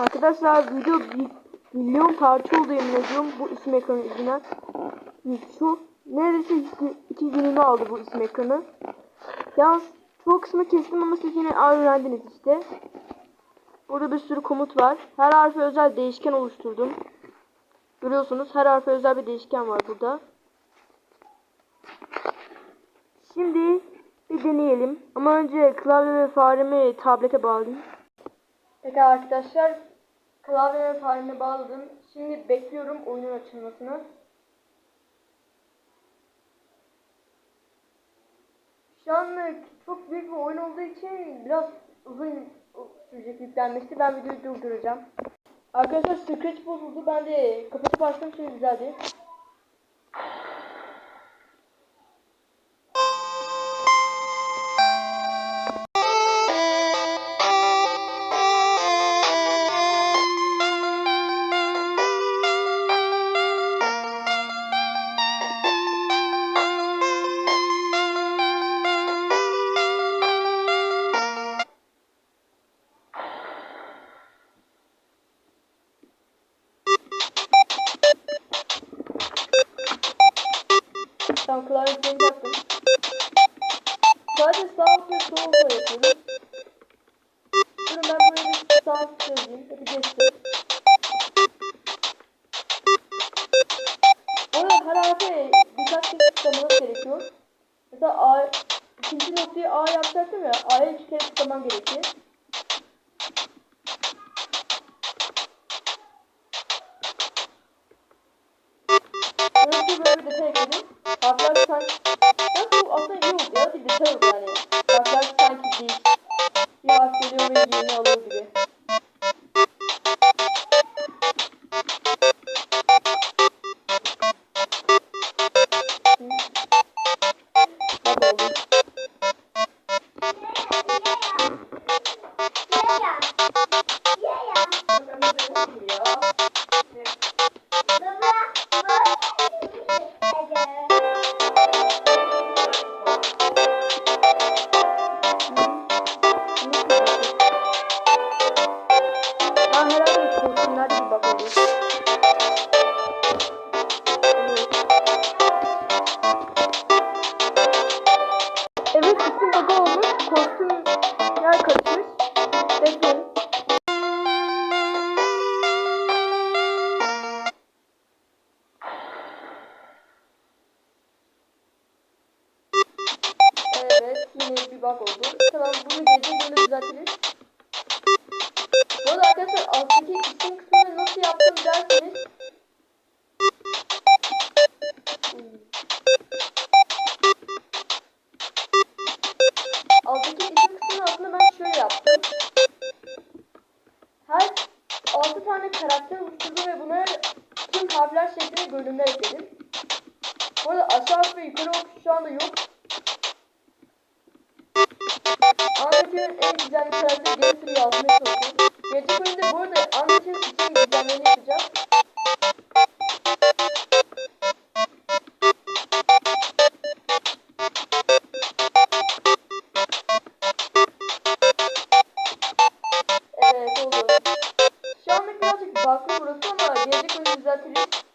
Arkadaşlar video bir milyon parça oldu yemin ediyorum bu isim ekranı yüzünden. Şu neredeyse iki, iki gününü aldı bu isim ekranı. Yalnız çoğu kısmı kestim ama siz yine öğrendiniz işte. Burada bir sürü komut var. Her harfe özel değişken oluşturdum. Görüyorsunuz her harfe özel bir değişken var burada. Şimdi bir deneyelim. Ama önce klavye ve faremi tablete bağlayayım. Peki arkadaşlar klavye ve faremi bağladım. Şimdi bekliyorum oyunun açılmasını. Şu anlık çok büyük bir oyun olduğu için biraz uzun sürecek yüklenmesi. Ben videoyu durduracağım. Arkadaşlar Scratch bozuldu. Ben de kapatıp açtım şimdi güzeldi. Harfe birkaç kez tıklamanız gerekiyor. Mesela A, ikinci noktayı A yapacaktım ya. A'ya iki kere tıklamam gerekiyor. Bölümler ekledim. Bu arada aşağı ve yukarı ok şu anda yok. Ahmet'in en güzel karakteri sürü yazmaya çalışıyorum. Gelecek oyunda bu arada Ahmet'in isim düzenlerini yapacağım. Evet oldu. Şu anlık birazcık farklı burası ama gelecek oyunda düzeltiriz.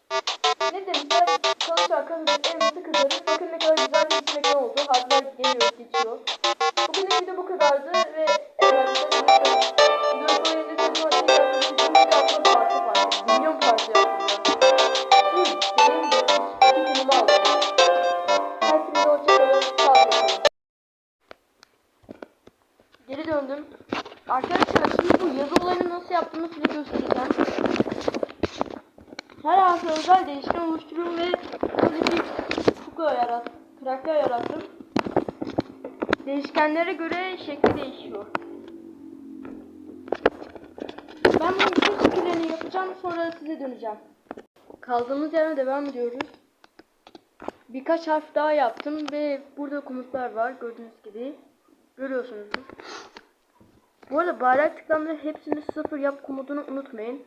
Kaldığımız yerden devam ediyoruz. Birkaç harf daha yaptım ve burada komutlar var gördüğünüz gibi. Görüyorsunuzdur. Bu arada bayrak tıklamları hepsini sıfır yap komutunu unutmayın.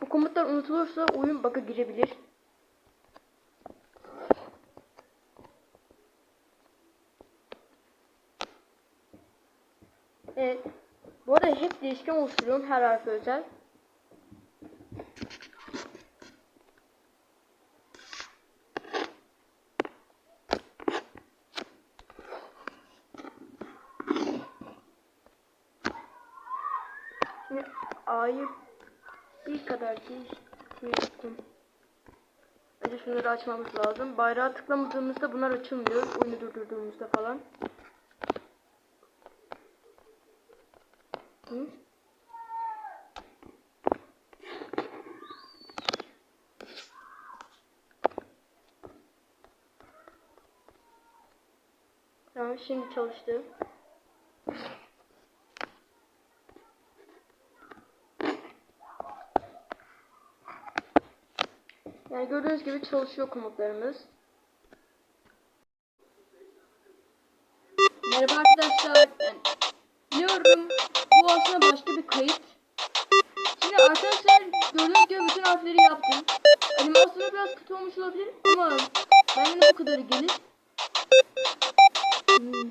Bu komutlar unutulursa oyun bug'a girebilir. Evet. Hep değişken oluşturuyorum her harfe özel. Şimdi A'yı bir kadar değiştirdim. Önce şunları açmamız lazım. Bayrağı tıklamadığımızda bunlar açılmıyor. Oyunu durdurduğumuzda falan. Hı? Tamam şimdi çalıştı. Yani gördüğünüz gibi çalışıyor komutlarımız. Arkadaşlar gördüğünüz gibi bütün harfleri yaptım. Animasyonu biraz kötü olmuş olabilir ama benden bu kadarı gelir. Hmm.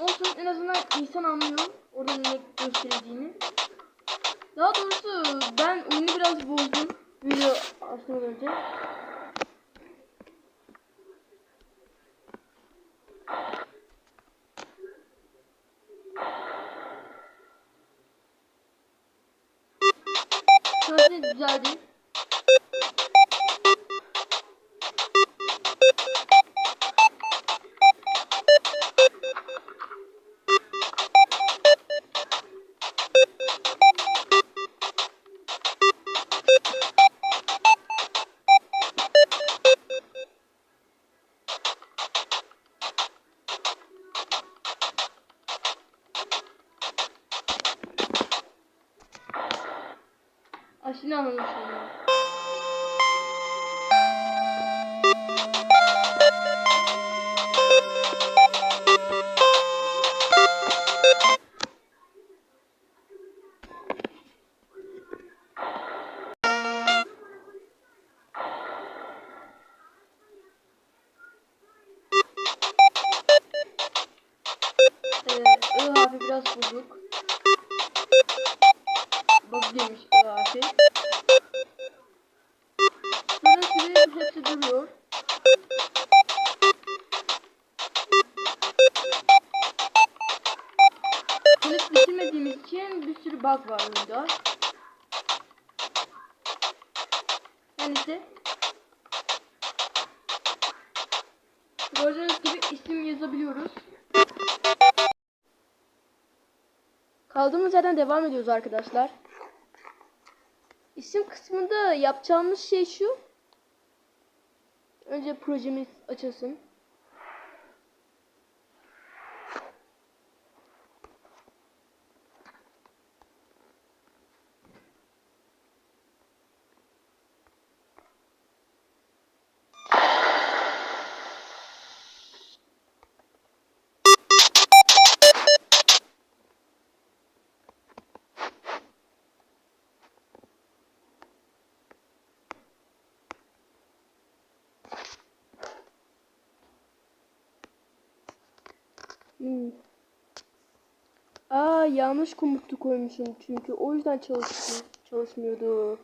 Olsun en azından insan anlıyor orada ne gösterildiğini. Ee, I harfi biraz bozuk. Bak demiş I harfi. Sonra gibi hepsi duruyor. Henüz bitirmediğimiz için bir sürü bug var burada. Neyse. Gördüğünüz gibi isim yazabiliyoruz. Kaldığımız yerden devam ediyoruz arkadaşlar. İsim kısmında yapacağımız şey şu. Önce projemiz açılsın. Hmm. Aa yanlış komutu koymuşum çünkü o yüzden çalışmıyor, çalışmıyordu.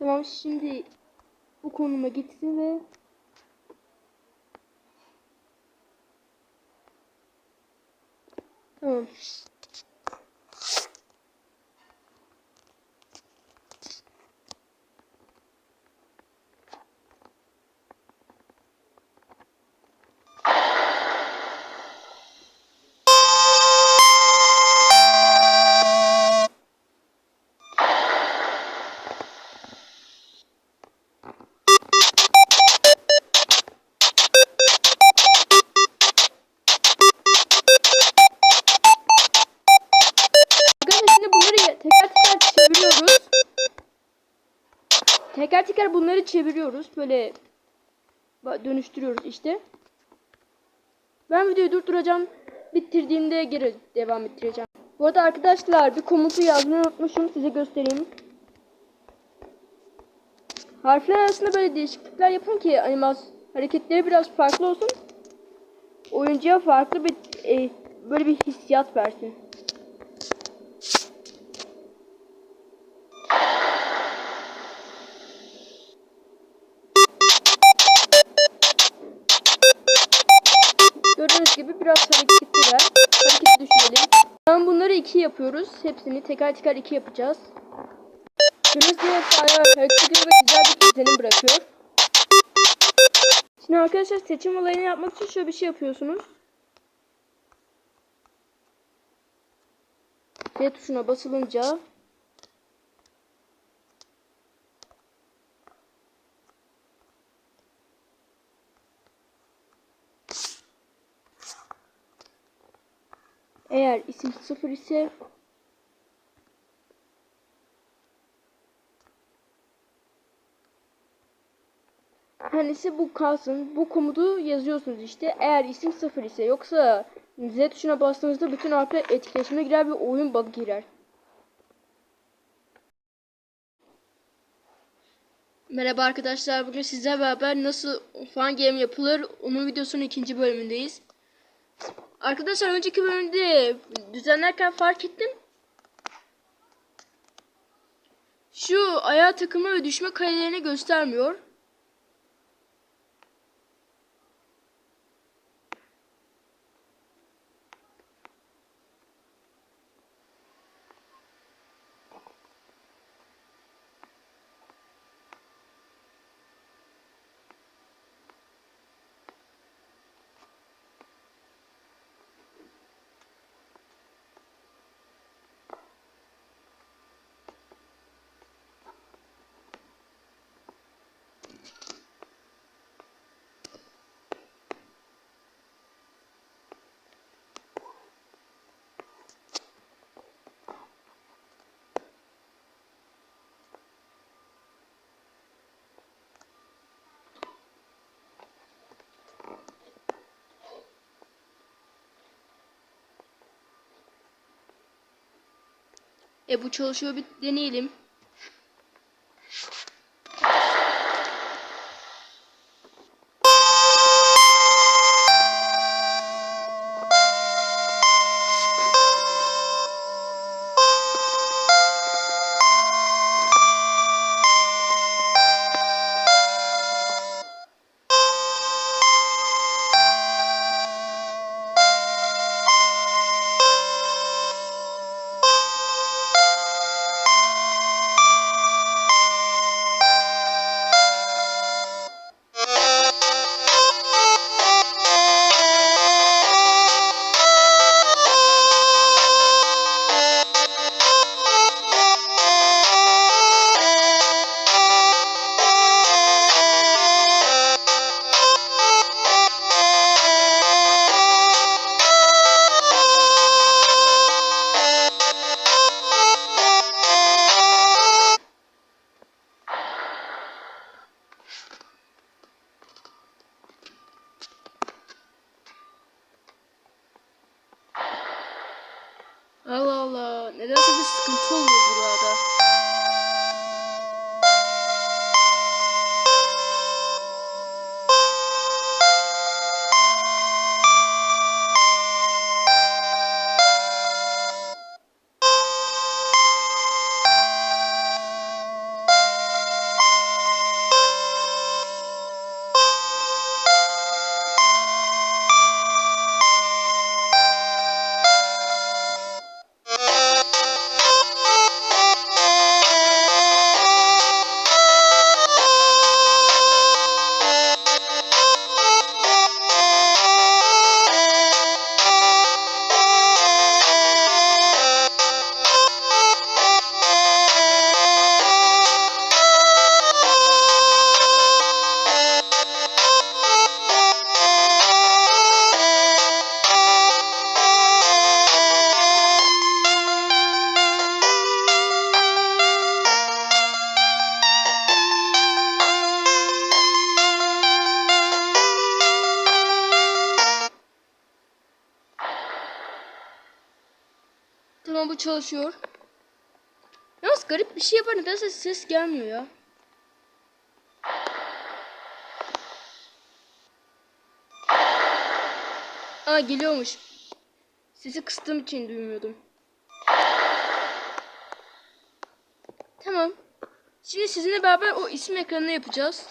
Tamam şimdi bu konuma gitsin ve Böyle dönüştürüyoruz işte. Ben videoyu durduracağım. Bitirdiğimde geri devam ettireceğim. Bu arada arkadaşlar bir komutu yazmayı unutmuşum. Size göstereyim. Harfler arasında böyle değişiklikler yapın ki animasyon hareketleri biraz farklı olsun. Oyuncuya farklı bir e, böyle bir hissiyat versin. Yapıyoruz. Hepsini teker teker iki yapacağız. Gibi hepsi ayağı hareket ediyor ve güzel bir izlenim bırakıyor. Şimdi arkadaşlar seçim olayını yapmak için şöyle bir şey yapıyorsunuz. Z tuşuna basılınca eğer isim sıfır ise Tanesi bu kalsın. Bu komutu yazıyorsunuz işte. Eğer isim sıfır ise yoksa Z tuşuna bastığınızda bütün harfler etkileşime girer ve oyun bug girer. Merhaba arkadaşlar. Bugün sizlerle beraber nasıl fan game yapılır onun videosunun ikinci bölümündeyiz. Arkadaşlar önceki bölümde düzenlerken fark ettim. Şu ayağa takılma ve düşme karelerini göstermiyor. E bu çalışıyor bir deneyelim. Çalışıyor. Yalnız garip bir şey yapar nedense ses gelmiyor ya. Aa geliyormuş. Sesi kıstığım için duymuyordum. Tamam. Şimdi sizinle beraber o isim ekranını yapacağız.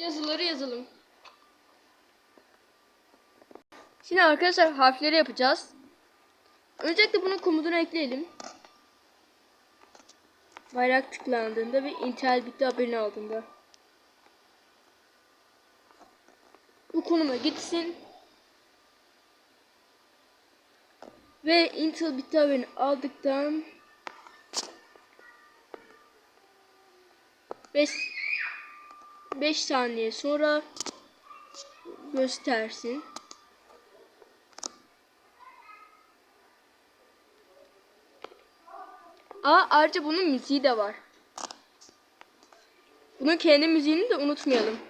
Yazıları yazalım. Şimdi arkadaşlar harfleri yapacağız. Öncelikle bunun komutunu ekleyelim. Bayrak tıklandığında ve Intel bitti haberini aldığında. Bu konuma gitsin. Ve Intel bitti haberini aldıktan 5 5 saniye sonra göstersin. Aa ayrıca bunun müziği de var. Bunun kendi müziğini de unutmayalım.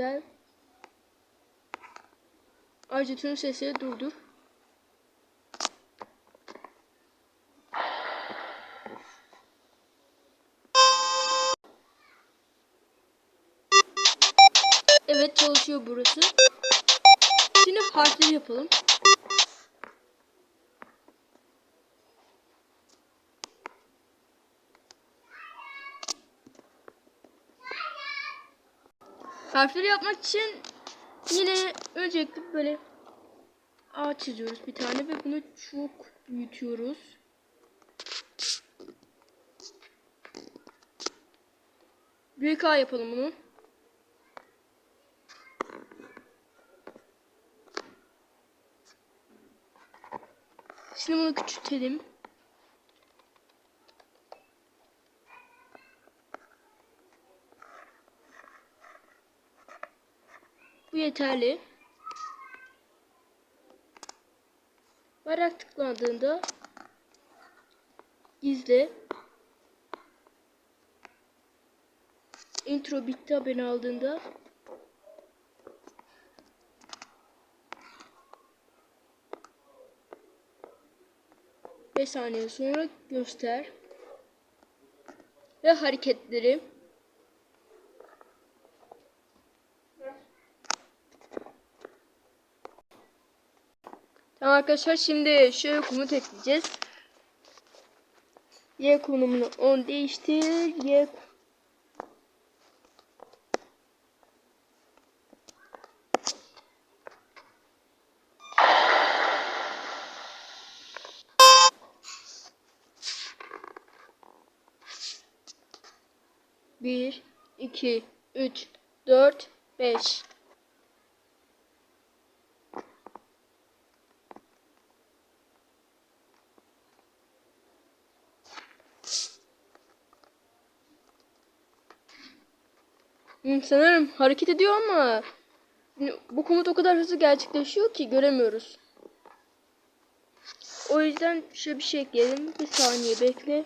Güzel. Ayrıca tüm sesleri durdur. Evet çalışıyor burası. Şimdi harfleri yapalım. Harfleri yapmak için yine öncelikle böyle A çiziyoruz bir tane ve bunu çok büyütüyoruz. Büyük A yapalım bunu. Şimdi bunu küçültelim. Bu yeterli. Bayrak tıklandığında gizle intro bitti haberini aldığında. Beş saniye sonra göster. Ve hareketleri Tamam arkadaşlar şimdi şöyle komut ekleyeceğiz. Y konumunu 10 değiştir. Y Bir, iki, üç, dört, beş. Hmm, sanırım hareket ediyor ama bu komut o kadar hızlı gerçekleşiyor ki göremiyoruz. O yüzden şöyle bir şey ekleyelim. Bir saniye bekle.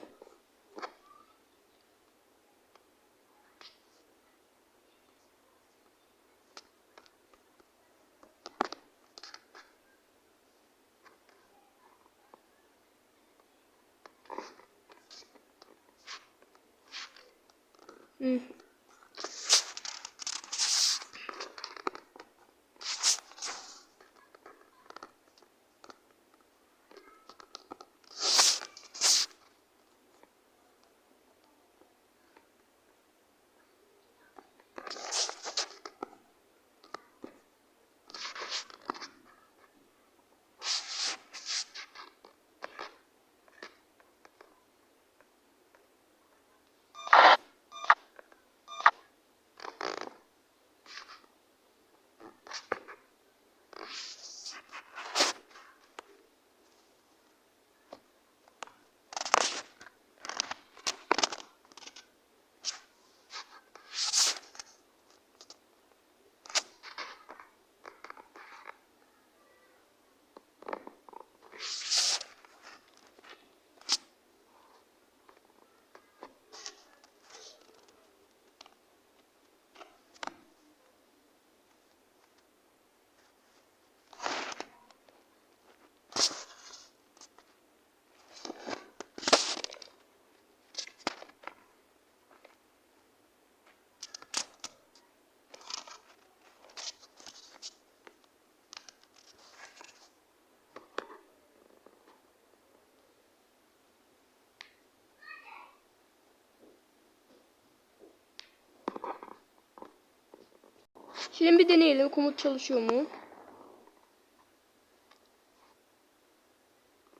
Şimdi bir deneyelim komut çalışıyor mu?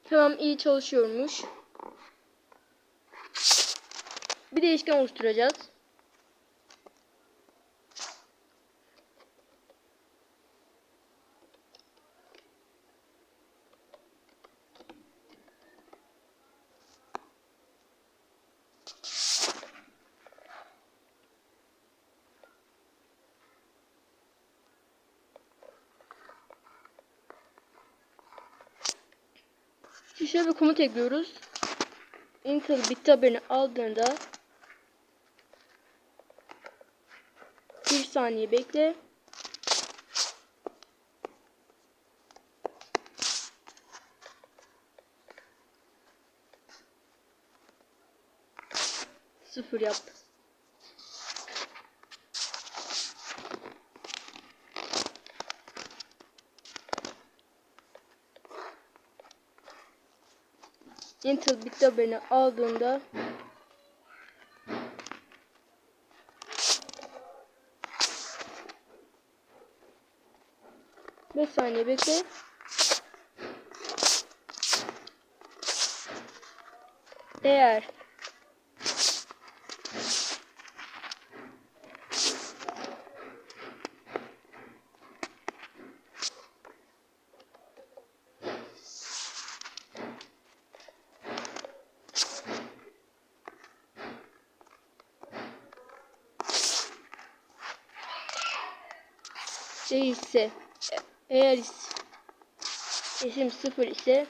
Tamam iyi çalışıyormuş. Bir değişken oluşturacağız. Şimdi bir komut ekliyoruz. Intel bitti haberini aldığında bir saniye bekle. Sıfır yap. Intel bitti haberini aldığında Beş saniye bekle. Eğer değilse e- eğer is- isim sıfır ise